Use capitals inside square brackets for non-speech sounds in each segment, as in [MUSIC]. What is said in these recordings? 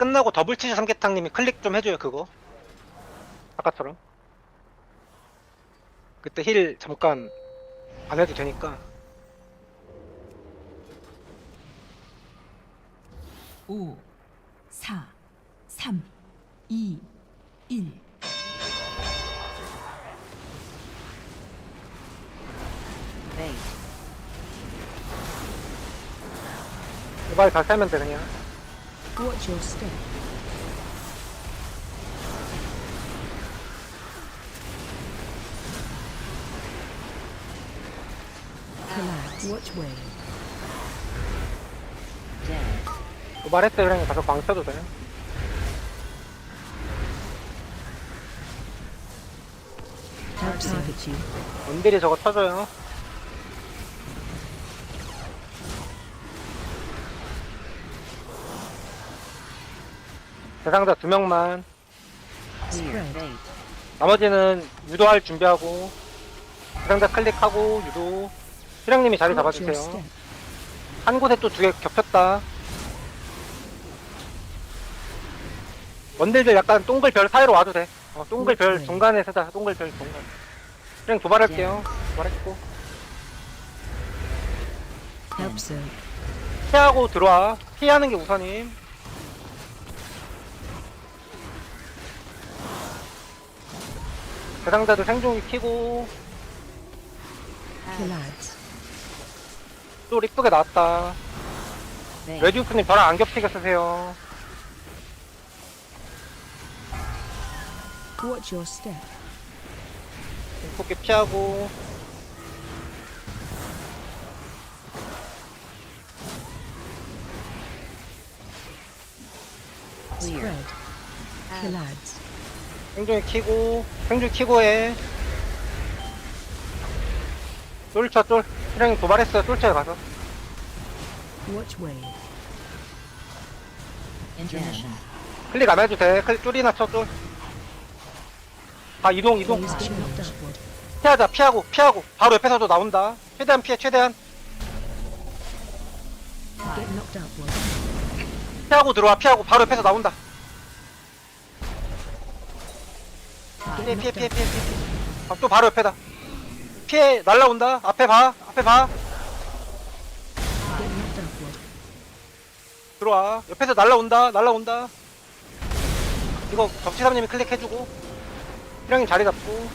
끝나고 더블치즈 삼계탕님이 클릭 좀 해줘요 그거 아까처럼 그때 힐 잠깐 안 해도 되니까 5, 4, 3, 2, 1. Bait. 이발 다 세면 돼 그냥 Watch your step. Collapse. Watch wave. Dead. 도발했어요 그냥 가서 광 쳐도 돼 Help target you. 원딜이 저거 쳐줘요 대상자 두 명만. 나머지는 유도할 준비하고 대상자 클릭하고 유도. 희랑님이 자리 Watch your 잡아주세요. step. 한 곳에 또 두 개 겹쳤다. 원딜들 약간 동글 별 사이로 와도 돼. 어, 동글 별 오케이. 중간에 서자. 동글 별 중간. 그냥 도발할게요. 도발했고. Help zone. 피하고 들어와. 피하는 게 우선임 대상자들 생존기 키고. 또 이쁘게 나왔다 Bait. 레디우스님 저랑 안 겹치게 쓰세요 Watch your step. 이쁘게 피하고 Clear. Spread. Collapse. 생존기 키고 생존기 키고 해. 쫄쳐 쫄. 희랑이 도발했어요 쫄쳐에 가서. 클릭 안 해도 돼. 클릭 쫄이나 쳐쫄. 아 이동 이동. 피하자 피하고 피하고. 바로 옆에서도 나온다. 최대한 피해 최대한. Get knocked upward. 피하고 들어와 피하고 바로 옆에서 나온다 피해 피해 피해 피해 피해 아, 또 바로 옆에다. 피해 날라온다. 앞에 봐. 앞에 봐. 들어와. 옆에서 날라온다. 날라온다. 이거 접시삼님이 클릭해주고 희랑님 자리 잡고.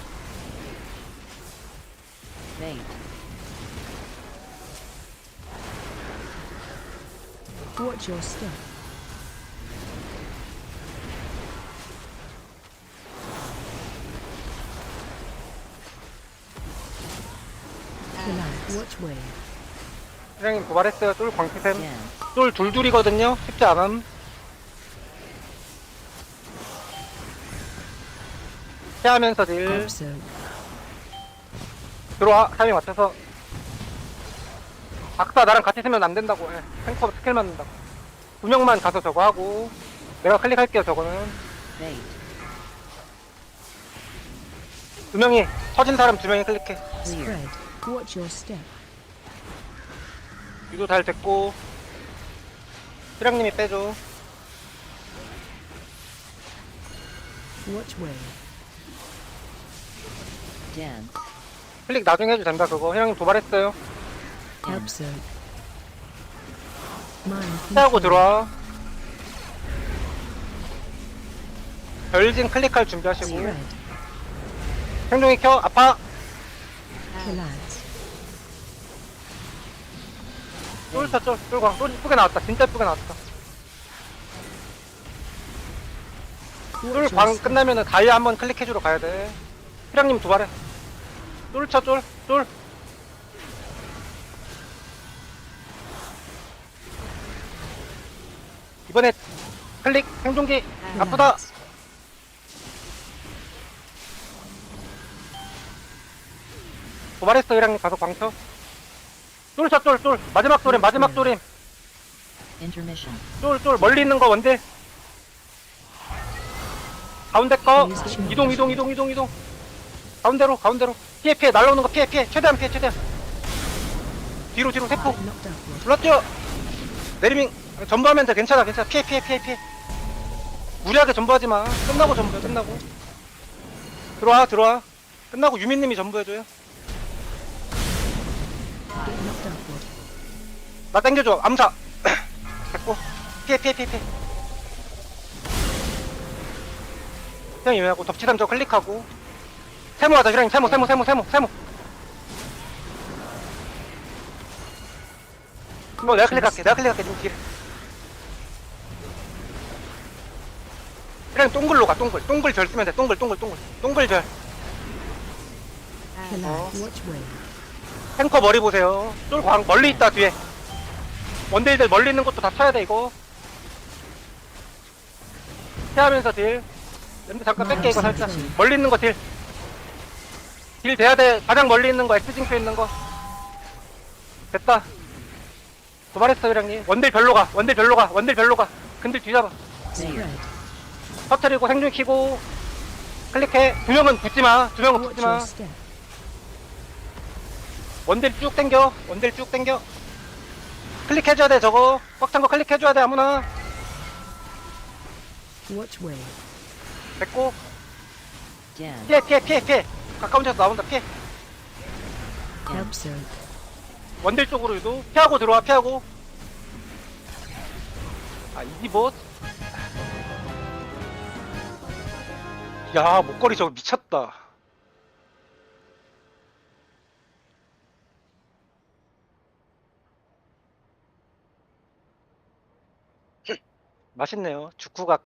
Step. 희랑님 고발했어요. 쫄 광피샘. Again. 쫄 둘둘이거든요. 쉽지 않음. 피하면서 딜. 들어와. 타이밍 맞춰서. 악사 나랑 같이 쓰면 안 된다고 해. 탱커 스킬 맞는다고. 두 명만 가서 저거 하고. 내가 클릭할게요 저거는. Bait. 두 명이 터진 사람 두 명이 클릭해. Spread. Watch your step. 유도 잘 됐고 희랑님이 빼줘 Watch wave. Dead. 클릭 나중에 해도 된다 그거 희랑님 도발했어요. Mind 피하고 control. 들어와 별진 클릭할 준비하시고. 생존기 켜 아파 Collapse. 쫄다 쫄 쫄광. 쫄 이쁘게 나왔다. 진짜 이쁘게 나왔다. 쫄광. 끝나면은 다이아 한번 클릭해주러 가야 돼. 희랑님 도발해 쫄쳐 쫄쫄. 이번에 클릭 생존기. 아프다. 도발했어 희랑님. 가서 광쳐 쫄쳐 쫄쫄. 마지막 쫄임 마지막 쫄임. Intermission. 쫄쫄. 멀리 있는 거 원딜. 가운데 거. 이동 이동 이동 이동 이동. 가운데로 가운데로. 피해 피해. 날라오는 거 피해 피해. 최대한 피해 최대한. 뒤로 뒤로. 세포. Knocked. 불렀죠 내리밍. 전부하면 돼. 괜찮아 괜찮아. 피해 피해 피해 피해. 무리하게 전부하지 마. 끝나고 전부해, 끝나고. 들어와, 들어와. 끝나고 유민님이 전부해줘요. 나 땡겨줘, 암사. [CLEARS THROAT] 됐고. 피해, 피해, 피해, 피해. 그냥 이해하고, 덮치 담 저 클릭하고. 세모 하자, 휘랑님. 세모, 세모, 세모, 세모, 세모. 어, 내가 클릭할게, 내가 클릭할게, 지금 뒤에. 휘랑님 동글로 가, 동글. 동글 절 쓰면 돼, 동글, 동글, 동글. 동글 절. Collide. 탱커 머리 보세요. 쫄 광, 멀리 있다, 뒤에. 원딜들 멀리 있는 것도 다 쳐야 돼, 이거. 피하면서 딜. 랜드 잠깐 뺄게, 이거 살짝. 멀리 있는 거 딜. 딜 돼야 돼. 가장 멀리 있는 거, X징표 있는 거. 됐다. 도발했어, 회장님. 원딜 별로 가, 원딜 별로 가, 원딜 별로 가. 근딜 뒤잡아. 터트리고 생존 키고. 클릭해. 두 명은 붙지 마. 두 명은 붙지 마. 원딜 쭉 당겨. 원딜 쭉 당겨. 클릭해줘야 돼 저거. 꽉 찬 거 클릭해줘야 돼 아무나. Wave. 됐고. 피해 피해 피해 피해. 가까운 데서 나온다 피해. 원딜 쪽으로 유도. 피하고 들어와 피하고. 아 이지봇 야 목걸이 저거 미쳤다 맛있네요. 죽구가